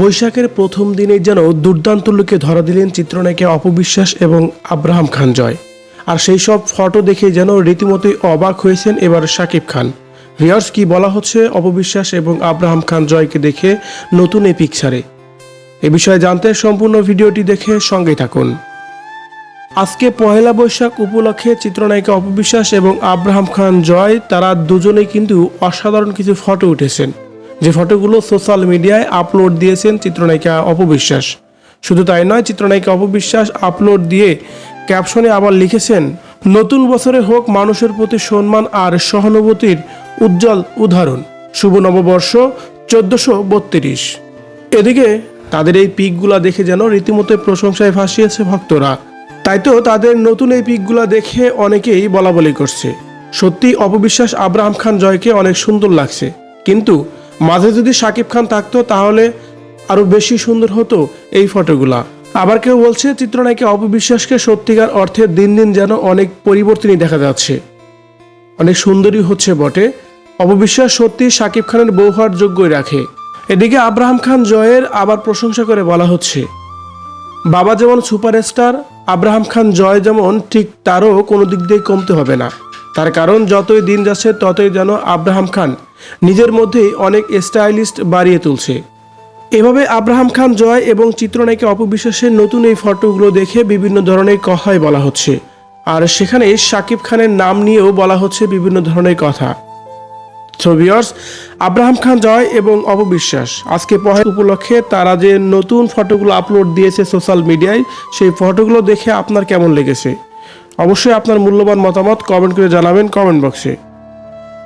বৈশাখের প্রথম দিনেই যেন দুর্দান্ত লুকে ধরা দিলেন চিত্রনায়িকা অপবিশ্বাস এবং আব্রাহাম খান জয়। আর সেই সব ফটো দেখে যেন রীতিমতোই অবাক হয়েছেন এবার শাকিব খান। রিয়ার্স কি বলা হচ্ছে অপবিশ্বাস এবং আব্রাহাম খান জয়কে দেখে নতুন এই পিকচারে? এ বিষয়ে জানতে সম্পূর্ণ ভিডিওটি দেখে সঙ্গে থাকুন। আজকে পহেলা বৈশাখ উপলক্ষে চিত্রনায়িকা অপবিশ্বাস এবং আব্রাহাম খান জয়, তারা দুজনেই কিন্তু অসাধারণ কিছু ফটো উঠেছেন। যে ফটোগুলো সোশ্যাল মিডিয়ায় আপলোড দিয়েছেন চিত্রনায়িকা অপবিশ্বাস। শুধু তাই নয়, চিত্রনায়িকা অপবিশ্বাস আপলোড দিয়ে ক্যাপশনে আবার লিখেছেন, নতুন বছরে হোক মানুষের প্রতি সম্মান আর সহানুভূতির উজ্জ্বল উদাহরণ। শুভ নববর্ষ চোদ্দশো বত্রিশ। এদিকে তাদের এই পিকগুলা দেখে যেন রীতিমতো প্রশংসায় ভাসিয়েছে ভক্তরা। তাই তো তাদের নতুন এই পিকগুলা দেখে অনেকেই বলা বলি করছে। সত্যি অপবিশ্বাস আব্রাহাম খান জয়কে অনেক সুন্দর লাগছে। কিন্তু মাঝে যদি সাকিব খান থাকতো, তাহলে আরও বেশি সুন্দর হতো এই ফটোগুলা। আবার কেউ বলছে, চিত্রনায়িকা অপবিশ্বাসকে সত্যিকার অর্থে দিন দিন যেন অনেক পরিবর্তনই দেখা যাচ্ছে। অনেক সুন্দরী হচ্ছে বটে। অপবিশ্বাস সত্যি সাকিব খানের বউ হওয়ার যোগ্যই রাখে। এদিকে আব্রাহাম খান জয়ের আবার প্রশংসা করে বলা হচ্ছে, বাবা যেমন সুপারস্টার, আব্রাহাম খান জয় যেমন, ঠিক তারও কোনো দিক দিয়ে কমতে হবে না। তার কারণ যতই দিন যাচ্ছে, ততই যেন আব্রাহাম খান নিজের মধ্যেই অনেক স্টাইলিস্ট বাড়িয়ে তুলছে। এভাবে আব্রাহাম খান জয় এবং চিত্রনায়িকা অপবিশ্বাসের নতুন এই ফটোগুলো দেখে বিভিন্ন ধরনের কথাই বলা হচ্ছে। আর সেখানে শাকিব খানের নাম নিয়েও বলা হচ্ছে বিভিন্ন ধরনের কথা। So viewers Abraham Khan Joy এবং অপবিশ্বাস। আজকে পহেলা উপলক্ষে তারা যে নতুন ফটোগুলো আপলোড দিয়েছে সোশ্যাল মিডিয়ায় সেই ফটোগুলো দেখে আপনার কেমন লেগেছে? অবশ্যই আপনার মূল্যবান মতামত কমেন্ট করে জানাবেন কমেন্ট বক্সে